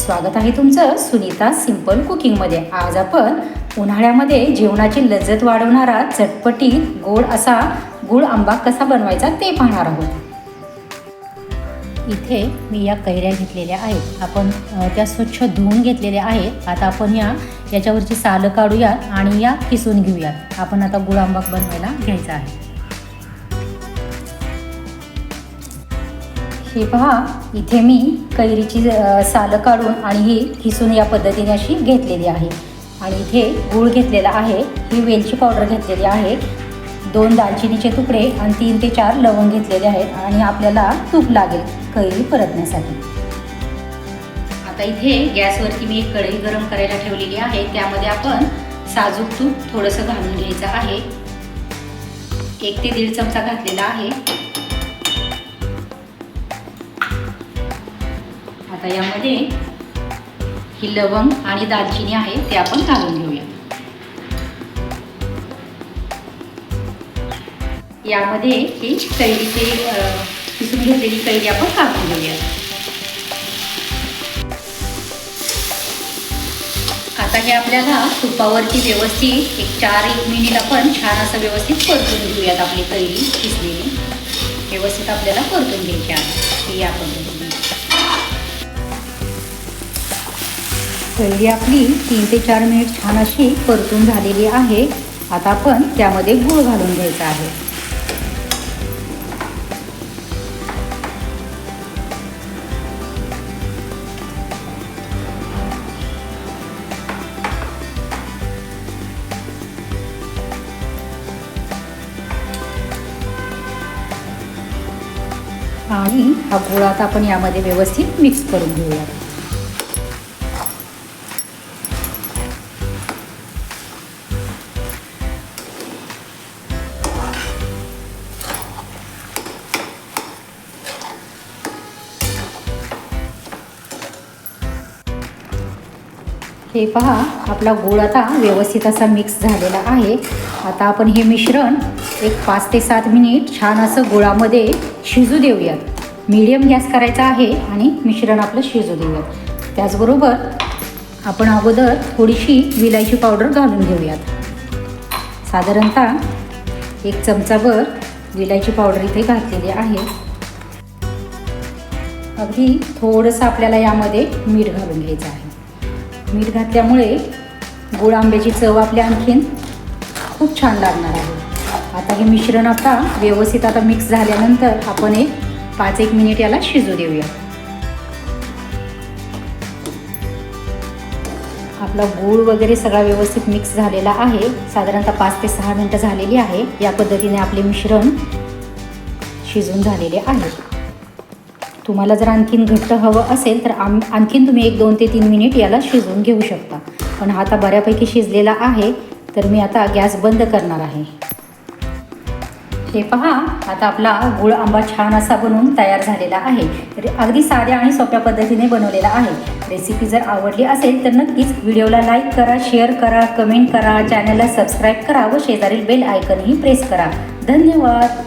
स्वागत आहे तुमचं सुनीता सिंपल कुकिंगमध्ये. आज आपण उन्हाळ्यामध्ये जेवणाची लज्जत वाढवणारा चटपटीत गोड असा गुळ आंबा कसा बनवायचा ते पाहणार आहोत. इथे मी या कैऱ्या घेतलेल्या आहेत. आपण त्या स्वच्छ धुवून घेतलेल्या आहेत. आता आपण या याच्यावरची सालं काढूयात आणि या किसून घेऊयात. आपण आता गुळ आंबा बनवायला घ्यायचा आहे. हे पहा इथे मी कैरीची सालं काढून आणि ही किसून या पद्धतीने अशी घेतलेली आहे. आणि इथे गूळ घेतलेला आहे ही वेलची पावडर घेतलेली आहे दोन दालचिनीचे तुकडे आणि तीन ते चार लवंग घेतलेले आहेत आणि आपल्याला तूप लागेल कैरी परतण्यासाठी. आता इथे गॅसवरती मी एक कढई गरम करायला ठेवलेली आहे त्यामध्ये आपण साजूक तूप थोडंसं घालून घ्यायचं आहे. एक ते दीड चमचा घातलेला आहे. आता यामध्ये ही लवंग आणि दालचिनी आहे ते आपण घालून घेऊया. यामध्ये ही कैरीचे किसून घेतलेली कैरी आपण कापून घेऊया. आता हे आपल्याला तुपावरती व्यवस्थित एक चार एक मिनिट आपण छान असं व्यवस्थित परतून घेऊयात आपली कैरी किसलेली. व्यवस्थित आपल्याला परतून घ्यायची आहे. ही या पद्धतीने आपली तीन ते चार मिनिट छान अशी परतून झालेली आहे. आता आपण त्यामध्ये गूळ घालून घ्यायचा आहे. आणि हा गुळ आता आपण यामध्ये व्यवस्थित मिक्स करून घेऊया हे पहा आपला गूळ आता व्यवस्थित असा मिक्स झालेला आहे. आता आपण हे मिश्रण एक पाच ते सात मिनिट छान असं गुळामध्ये शिजू देऊयात. मीडियम गॅस करायचा आहे आणि मिश्रण आपलं शिजू देऊयात. त्याचबरोबर आपण अगोदर थोडीशी विलायची पावडर घालून घेऊयात. साधारणतः एक चमचाभर विलायची पावडर इथे घातलेली आहे. अगदी थोडंसं आपल्याला यामध्ये मीठ घालून घ्यायचं आहे. मीठ घातल्यामुळे गुळ आंब्याची चव आपल्या आणखीन खूप छान लागणार आहे. आता हे मिश्रण आता व्यवस्थित आता मिक्स झाल्यानंतर आपण एक पाच एक मिनिट याला शिजू देऊया. आपला गूळ वगैरे सगळा व्यवस्थित मिक्स झालेला आहे. साधारणतः पाच ते सहा मिनटं झालेली आहे. या पद्धतीने आपले मिश्रण शिजून झालेले आहे. तुम्हाला जर आणखीन घट्ट हवं असेल तर आम आणखीन तुम्ही एक दोन ते तीन मिनिट याला शिजवून घेऊ शकता. पण हा आता बऱ्यापैकी शिजलेला आहे तर मी आता गॅस बंद करणार आहे. हे पहा आता आपला गुळ आंबा छान असा बनवून तयार झालेला आहे. तर अगदी साध्या आणि सोप्या पद्धतीने बनवलेला आहे. रेसिपी जर आवडली असेल तर नक्कीच व्हिडिओला लाईक करा शेअर करा कमेंट करा चॅनलला सबस्क्राईब करा व शेजारील बेल आयकनही प्रेस करा. धन्यवाद!